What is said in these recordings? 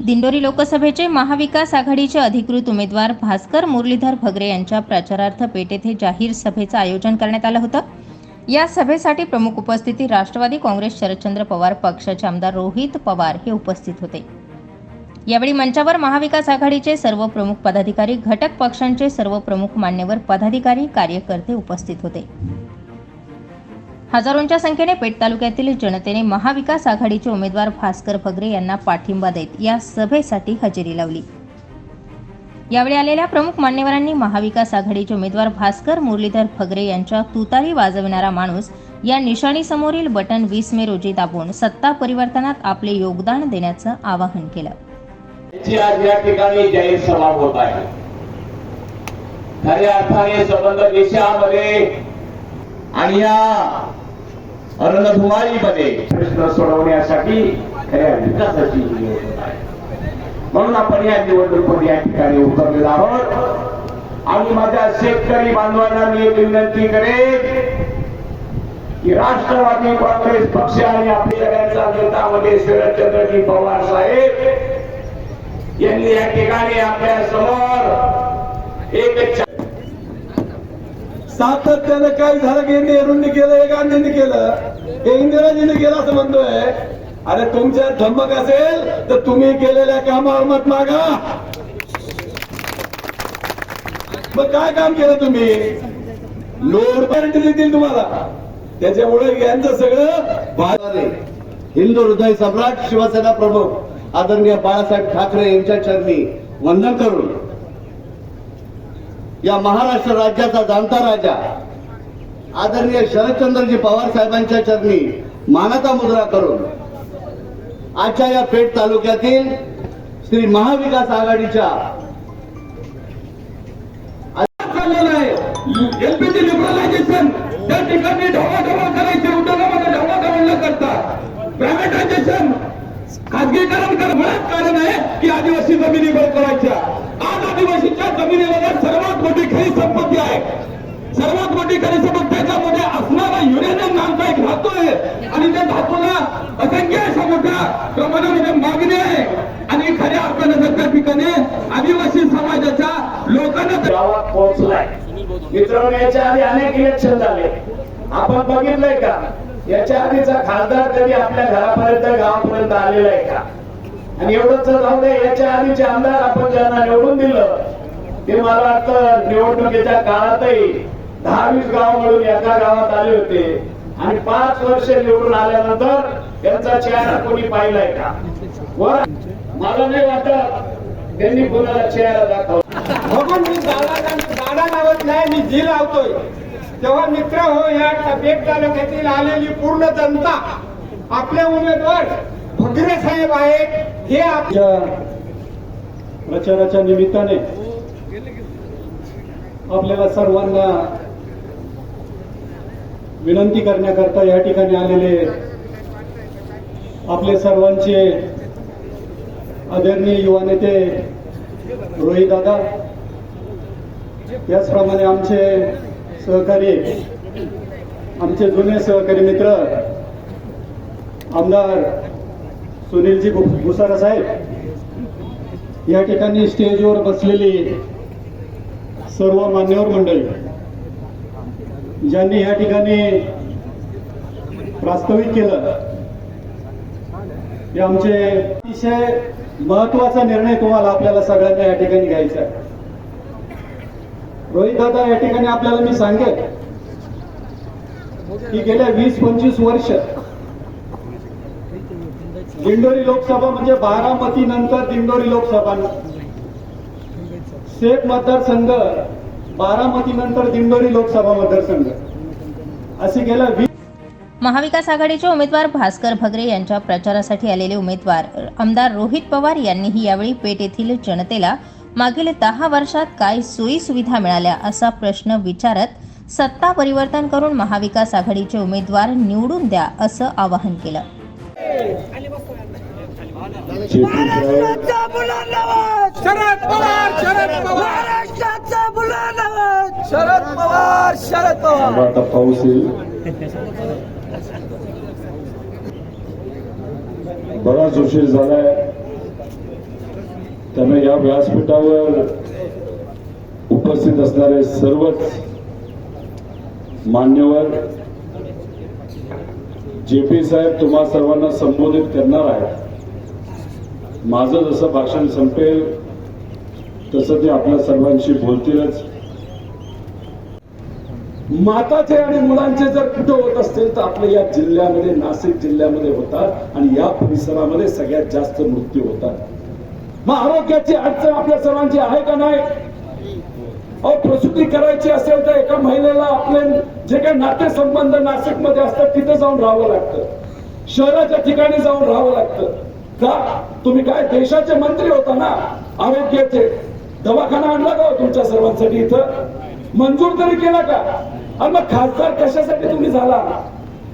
दिंडोरी लोकसभेचे महाविकास आघाडीचे अधिकृत उमेदवार भास्कर मुरलीधर भगरे यांच्या प्रचारार्थ पेठ येथे जाहीर सभेचं आयोजन करण्यात आलं होतं. या सभेसाठी प्रमुख उपस्थिती राष्ट्रवादी काँग्रेस शरदचंद्र पवार पक्षाचे आमदार रोहित पवार हे उपस्थित होते. यावेळी मंचावर महाविकास आघाडीचे सर्व प्रमुख पदाधिकारी घटक पक्षांचे सर्व प्रमुख मान्यवर पदाधिकारी कार्यकर्ते उपस्थित होते. हजारोंच्या संख्येने पेठ तालुक्यातील जनतेने महाविकास आघाडीचे उमेदवार भास्कर भगरे यांना पाठिंबा देत या सभेसाठी हजेरी लावली. यावेळी आलेल्या प्रमुख मान्यवरांनी महाविकास आघाडीचे उमेदवार भास्कर मुरलीधर भगरे यांच्या तुतारी वाजविणारा माणूस या निशाणीसमोरील बटन वीस मे रोजी दाबून सत्ता परिवर्तनात आपले योगदान देण्याचं आवाहन केलं. आज या ठिकाणी जाहीर सभा होत आहे. खऱ्या अर्थाने संबंध देशामध्ये आणि या रणधुमाळीमध्ये प्रश्न सोडवण्यासाठी खऱ्या विकासाची ही निवडणूक आहे. म्हणून आपण या या ठिकाणी उतरलेलो आहोत. आणि माझ्या शेतकरी बांधवांना मी एक विनंती करेन, की राष्ट्रवादी काँग्रेस पक्ष आणि आपल्या सगळ्यांचा नेतामध्ये शरदचंद्रजी पवार साहेब, यांनी या ठिकाणी आपल्या समोर एक सातत्यानं काय झालं की नेहरूंनी केलं हे गांधींनी केलं हे इंदिराजींनी केलं असं म्हणतोय. अरे तुमच्या धमक असेल तर तुम्ही केलेल्या कामावर मत मागा. मग काय काम केलं तुम्ही? लोड पॅरेंट देतील तुम्हाला. त्याच्यामुळे यांचं सगळं भारत हिंदू हृदय सम्राट शिवसेना प्रमुख आदरणीय बाळासाहेब ठाकरे यांच्या चरणी वंदन करून या महाराष्ट्र राज्याचा जाणता राजा. आदरणीय शरदचंद्रजी पवार साहेबांच्या चरणी मानता मुद्रा करून आजच्या या पेठ तालुक्यातील श्री महाविकास आघाडीच्या एलपीजी लिबरलायझेशन त्या ठिकाणी ढवाढवा करायचे उद्योगामध्ये ढवळाढवळ न करता प्रायव्हेटायझेशन खाजगीकरण करणं कारण आहे की आदिवासी जमिनी बळ करायच्या. आज आदिवासीच्या जमिनीवर सर्वात मोठी खरी संपत्ती आहे सर्वात मोठी खरी संपत्ती त्याच्यामध्ये असणारा युरेनियम नामचा एक धातू आहे. आणि त्या धातूला असंख्य अशा मोठ्या प्रमाणामध्ये म्हणजे मागणी आहे. आणि खऱ्या अर्थानं जर त्या ठिकाणी आदिवासी समाजाच्या लोकांना गावात पोहोचलाय. मित्रांनो याच्या आधी अनेक इलेक्शन झाले. आपण बघितलंय का? याच्या आधीचा खासदार कधी आपल्या घरापर्यंत गावापर्यंत आलेला आहे का? आणि एवढंच जाऊ दे याच्या आधीचे आमदार आपण ज्यांना निवडून दिलं ते मला वाटतं निवडणुकीच्या काळातही दहा वीस गाव मिळून एका गावात आले होते. आणि पाच वर्ष निवडून आल्यानंतर त्यांचा चेहरा कोणी पाहिलाय का? वर मला नाही वाटत त्यांनी कोणाला चेहरा दाखवला. बघून मी दादा दादा लावत नाही मी जी लावतोय तेव्हा मित्र हो या बेट तालुक्यातील आलेली पूर्ण जनता आपले उमेदवार भगरे साहेब आहेत हे आपल्या प्रचाराच्या निमित्ताने आपल्याला सर्वांना विनंती करण्याकरता या ठिकाणी आलेले आपले सर्वांचे आदरणीय युवा नेते रोहित दादा याचप्रमाणे आमचे सहकारी आमचे जुने सहकारी मित्र आमदार सुनीलजी भुसारा साहेब या ठिकाणी स्टेजवर बसलेली सर्व मान्यवर मंडळी ज्यांनी या ठिकाणी प्रास्ताविक केलं हे आमचे अतिशय महत्त्वाचा निर्णय तुम्हाला आपल्याला सगळ्यांना या ठिकाणी घ्यायचा आहे. रोहित दादा या ठिकाणी आपल्याला मी सांगेल की गेल्या वीस पंचवीस वर्ष दिंडोरी लोकसभा म्हणजे बारामती नंतर दिंडोरी लोकसभा. सेफ मतदारसंघ बारामती नंतर दिंडोरी लोकसभा मतदारसंघ. असे गेल्या वीस महाविकास आघाडीचे उमेदवार भास्कर भगरे यांच्या प्रचारासाठी आलेले उमेदवार आमदार रोहित पवार यांनीही यावेळी पेठ येथील जनतेला मागील दहा वर्षात काय सोयी सुविधा मिळाल्या असा प्रश्न विचारत सत्ता परिवर्तन करून महाविकास आघाडीचे उमेदवार निवडून द्या असं आवाहन केलं. महाराष्ट्राचा मुलांनावर शरद पवार शरद पवार! महाराष्ट्राचा मुलांनावर शरद पवार शरद पवार! आता पाऊस येईल. बराच उशीर झालाय. या व्यासपीठावर उपस्थित असणारे सर्वच मान्यवर जे पी साहेब तुम्हा सर्वांना संबोधित करणार आहेत. माझं जसं भाषण संपेल तसं ते आपल्या सर्वांशी बोलतीलच. माताचे आणि मुलांचे जर कुठं होत असतील तर आपल्या या जिल्ह्यामध्ये नाशिक जिल्ह्यामध्ये होतात आणि या परिसरामध्ये सगळ्यात जास्त मृत्यू होतात. मग आरोग्याची अडचण आपल्या सर्वांची आहे का नाही? अहो प्रसूती करायची असेल तर एका महिलेला आपले जे काही नातेसंबंध नाशिकमध्ये असतात तिथे जाऊन राहावं लागतं. शहराच्या ठिकाणी जाऊन राहावं लागतं. का? तुम्ही काय देशाचे मंत्री होता ना? आरोग्याचे. दवाखाना आणला का हो तुमच्या सर्वांसाठी इथं? मंजूर तरी केला का? आणि मग खासदार कशासाठी तुम्ही झाला?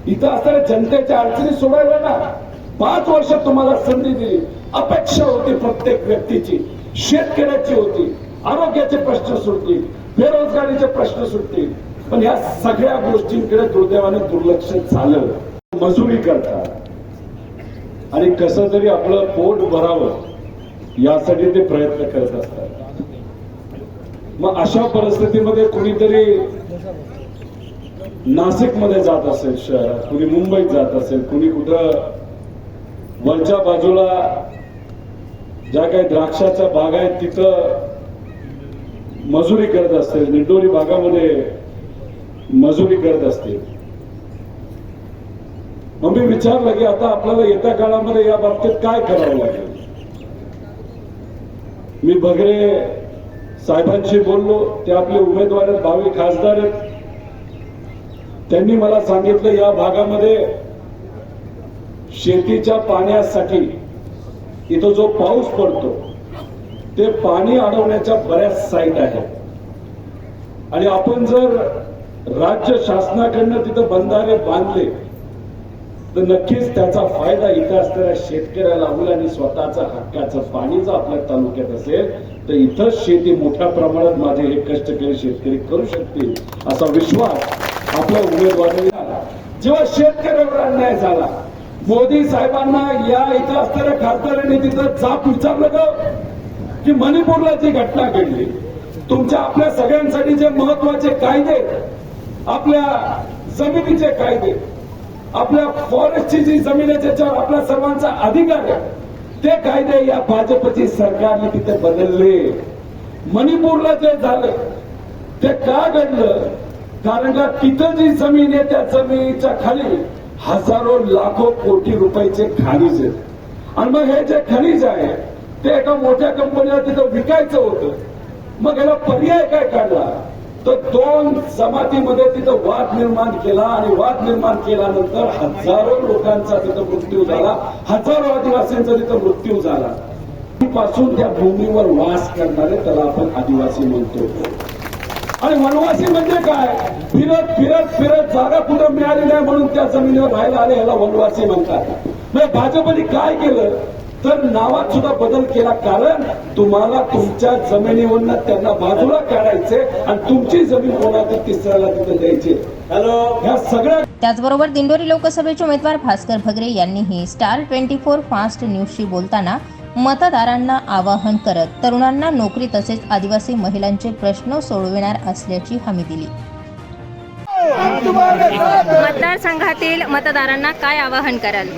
इथं असणाऱ्या जनतेच्या अडचणी सोडायला ना. पाच वर्ष तुम्हाला संधी दिली. अपेक्षा होती प्रत्येक व्यक्तीची. शेतकऱ्याची होती. आरोग्याचे प्रश्न सुटतील. बेरोजगारीचे प्रश्न सुटतील. पण या सगळ्या गोष्टींकडे दुर्दैवाने दुर्लक्ष झालं. मजुरी करतात. आणि कसं तरी आपलं पोट भरावं यासाठी ते प्रयत्न करत असतात. मग अशा परिस्थितीमध्ये कुणीतरी नाशिकमध्ये जात असेल शहरात कुणी मुंबईत जात असेल कुणी कुठं वरच्या बाजूला ज्या काही द्राक्षाच्या बागा आहेत तिथं मजुरी करत असतील निंडोरी भागामध्ये मजुरी करत असतील. मग मी विचारलं की आता आपल्याला येत्या काळामध्ये या बाबतीत काय करावं लागेल? मी बगरे साहेबांशी बोललो ते आपले उमेदवार आहेत भावी खासदार आहेत. त्यांनी मला सांगितलं या भागामध्ये शेतीच्या पाण्यासाठी इथं जो पाऊस पडतो ते पाणी अडवण्याच्या बऱ्याच साईट आहेत. आणि आपण जर राज्य शासनाकडनं तिथं बंधारे बांधले तर नक्कीच त्याचा फायदा इथं असणाऱ्या शेतकऱ्याला होईल आणि स्वतःचा हक्काचं पाणी जर आपल्या तालुक्यात असेल तर इथंच शेती मोठ्या प्रमाणात माझे हे कष्टकरी शेतकरी करू शकतील असा विश्वास आपल्या उमेदवारांनी आला जेव्हा शेतकऱ्यावर अन्याय झाला मोदी साहेबांना या इथं असणाऱ्या खासदारांनी तिथं जाप विचारलं का की मणिपूरला जी घटना घडली तुमच्या आपल्या सगळ्यांसाठी जे महत्त्वाचे कायदे आपल्या जमिनीचे कायदे आपल्या फॉरेस्टची जी जमीन आहे त्याच्यावर आपल्या सर्वांचा अधिकार आहे. ते कायदे या भाजपची सरकारने तिथे बदलले. मणिपूरला जे झालं ते का घडलं? कारण का तिथं जी जमीन आहे त्या जमिनीच्या खाली हजारो लाखो कोटी रुपयाचे खनिज आहेत. आणि मग हे जे खनिज आहे ते एका मोठ्या कंपनीला तिथं विकायचं होतं. मग याला पर्याय काय काढला? तर दोन जमातीमध्ये तिथं वाद निर्माण केला आणि वाद निर्माण केल्यानंतर हजारो लोकांचा तिथं मृत्यू झाला. हजारो आदिवासींचा तिथं मृत्यू झाला. पासून त्या भूमीवर वास करणारे त्याला आपण आदिवासी म्हणतो. आणि वनवासी म्हणजे काय? फिरत फिरत फिरत जागा कुठं मिळाली नाही म्हणून त्या जमिनीवर राहायला आले याला वनवासी म्हणतात. भाजपने काय केलं? तर नावात सुद्धा बदल केला कारण तुम्हाला तुमच्या जमिनीवरनं त्यांना बाजूला काढायचे आणि तुमची जमीन कोणाला तिसऱ्याला तिथे द्यायची. हॅलो ह्या सगळ्या त्याचबरोबर दिंडोरी लोकसभेचे उमेदवार भास्कर भगरे यांनीही स्टार ट्वेंटी फोर फास्ट न्यूजशी बोलताना मतदारांना आवाहन करत तरुणांना नोकरी तसेच आदिवासी महिलांचे प्रश्न सोडविणार असल्याची हमी दिली. मतदारसंघातील मतदारांना काय आवाहन कराल?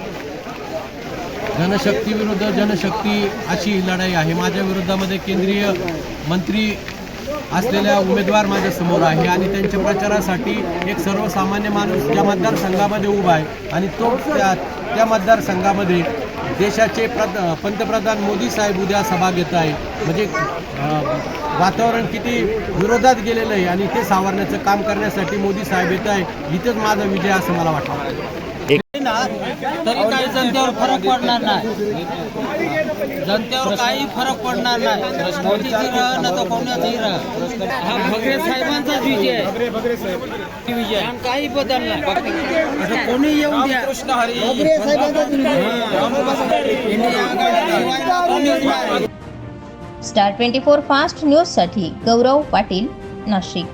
जनशक्ती विरुद्ध जनशक्ती अशी लढाई आहे. माझ्या विरोधामध्ये केंद्रीय मंत्री असलेल्या उमेदवार माझ्यासमोर आहे आणि त्यांच्या प्रचारासाठी एक सर्वसामान्य माणूस ज्या मतदारसंघामध्ये उभा आहे आणि तो त्या त्या मतदारसंघामध्ये देशाचे पंतप्रधान मोदी साहेब उद्या सभा घेत आहे म्हणजे वातावरण किती विरोधात गेलेलं आहे आणि ते सावरण्याचं काम करण्यासाठी मोदी साहेब येत आहे इथेच माझा विजय असं मला वाटतं. तरी काही जनतेवर फरक पडणार नाही. जनतेवर काही फरक पडणार नाही. मोदीची रह न तर कोणाची रह. हा भगरे साहेबांचाच विजय आहे. विजय काही बदल नाही. कोणी येऊन द्या. भगरे साहेबांचाच स्टार ट्वेंटी फोर फास्ट न्यूजसाठी गौरव पाटील नाशिक.